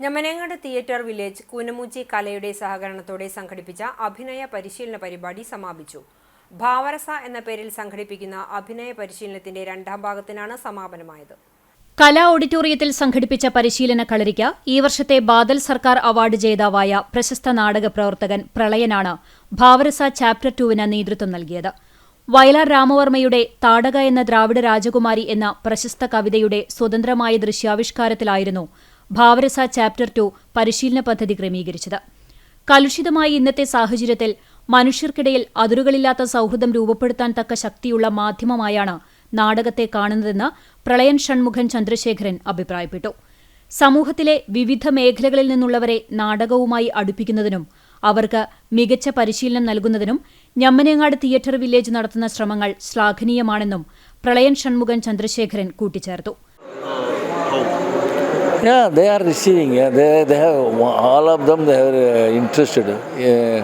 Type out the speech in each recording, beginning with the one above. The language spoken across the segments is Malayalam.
ഞമനേങ്ങാട് തിയേറ്റർ വില്ലേജ് കൂനമൂച്ചി കലയുടെ സഹകരണത്തോടെ സംഘടിപ്പിച്ച അഭിനയ പരിശീലന പരിപാടി സമാപിച്ചു. ഭാവരസ എന്ന പേരിൽ സംഘടിപ്പിക്കുന്ന അഭിനയ പരിശീലനത്തിന്റെ രണ്ടാം ഭാഗത്തിനാണ് സമാപനമായത്. കലാ ഓഡിറ്റോറിയത്തിൽ സംഘടിപ്പിച്ച പരിശീലന കളരിക്ക് ഈ വർഷത്തെ ബാദൽ സർക്കാർ അവാർഡ് ജേതാവായ പ്രശസ്ത നാടക പ്രവർത്തകൻ പ്രളയനാണ് ഭാവരസ ചാപ്റ്റർ ടുവിന് നേതൃത്വം നൽകിയത്. വയലാർ രാമവർമ്മയുടെ താടക എന്ന ദ്രാവിഡ രാജകുമാരി എന്ന പ്രശസ്ത കവിതയുടെ സ്വതന്ത്രമായ ദൃശ്യാവിഷ്കാരത്തിലായിരുന്നു ഭാവരസ ചാപ്റ്റർ ടു പരിശീലന പദ്ധതി ക്രമീകരിച്ചത്. കലുഷിതമായ ഇന്നത്തെ സാഹചര്യത്തിൽ മനുഷ്യർക്കിടയിൽ അതിരുകളില്ലാത്ത സൌഹൃദം രൂപപ്പെടുത്താൻ തക്ക ശക്തിയുള്ള മാധ്യമമായാണ് നാടകത്തെ കാണുന്നതെന്ന് പ്രളയൻ ഷൺമുഖൻ ചന്ദ്രശേഖരൻ അഭിപ്രായപ്പെട്ടു. സമൂഹത്തിലെ വിവിധ മേഖലകളിൽ നിന്നുള്ളവരെ നാടകവുമായി അടുപ്പിക്കുന്നതിനും അവർക്ക് മികച്ച പരിശീലനം നൽകുന്നതിനും ഞമ്മനങ്ങാട് തിയേറ്റർ വില്ലേജ് നടത്തുന്ന ശ്രമങ്ങൾ ശ്ലാഘനീയമാണെന്നും പ്രളയൻ ഷൺമുഖൻ ചന്ദ്രശേഖരൻ കൂട്ടിച്ചേർത്തു. Yeah, they are receiving. Yeah, they, they have all of them. They are uh, interested. Uh,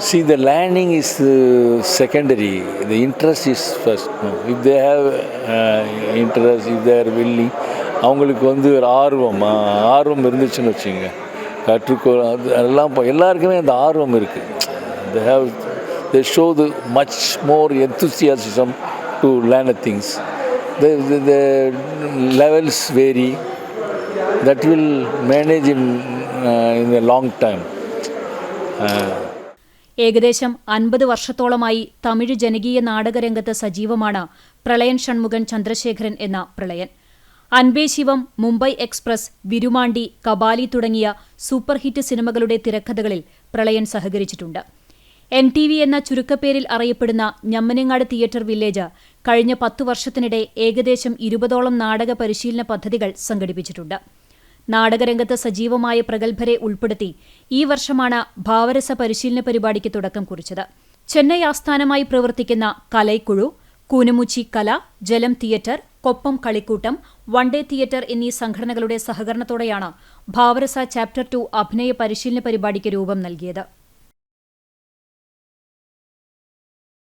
see, the landing is uh, secondary. The interest is first. No. If they have uh, interest, if they are willing, அவங்களுக்கு வந்து ஒரு ஆர்வம் ஆ, ஆர்வம் இருந்துச்சுன்னு வச்சுங்க கற்றுக்கொ அது எல்லாம் இப்போ எல்லாருக்குமே அந்த ஆர்வம் இருக்குது they have they show the much more enthusiasm to learn things the, the, the levels vary that will manage in uh, in a long time. uh, ഏകദേശം അൻപത് വർഷത്തോളമായി തമിഴ് ജനകീയ നാടകരംഗത്ത് സജീവമാണ് പ്രളയൻ ഷൺമുഖൻ ചന്ദ്രശേഖരൻ എന്ന പ്രളയൻ. അൻപേ ശിവം മുംബൈ എക്സ്പ്രസ് വിരുമാണ്ടി കബാലി തുടങ്ങിയ സൂപ്പർ ഹിറ്റ് സിനിമകളുടെ തിരക്കഥകളിൽ പ്രളയൻ സഹകരിച്ചിട്ടുണ്ട്. എൻ ടി വി എന്ന ചുരുക്കപ്പേരിൽ അറിയപ്പെടുന്ന ഞമ്മനങ്ങാട് തിയേറ്റർ വില്ലേജ് കഴിഞ്ഞ പത്തു വർഷത്തിനിടെ ഏകദേശം ഇരുപതോളം നാടക പരിശീലന പദ്ധതികൾ സംഘടിപ്പിച്ചിട്ടുണ്ട്. നാടകരംഗത്ത് സജീവമായ പ്രഗത്ഭരെ ഉൾപ്പെടുത്തി ഈ വർഷമാണ് ഭാവരസ പരിശീലന പരിപാടിക്ക് തുടക്കം കുറിച്ചത്. ചെന്നൈ ആസ്ഥാനമായി പ്രവർത്തിക്കുന്ന കലൈക്കുഴു കൂനമുച്ചി കല ജലം തിയേറ്റർ കൊപ്പം കളിക്കൂട്ടം വൺ ഡേ തിയേറ്റർ എന്നീ സംഘടനകളുടെ സഹകരണത്തോടെയാണ് ഭാവരസ ചാപ്റ്റർ ടു അഭിനയ പരിശീലന പരിപാടിക്ക് രൂപം നൽകിയത്.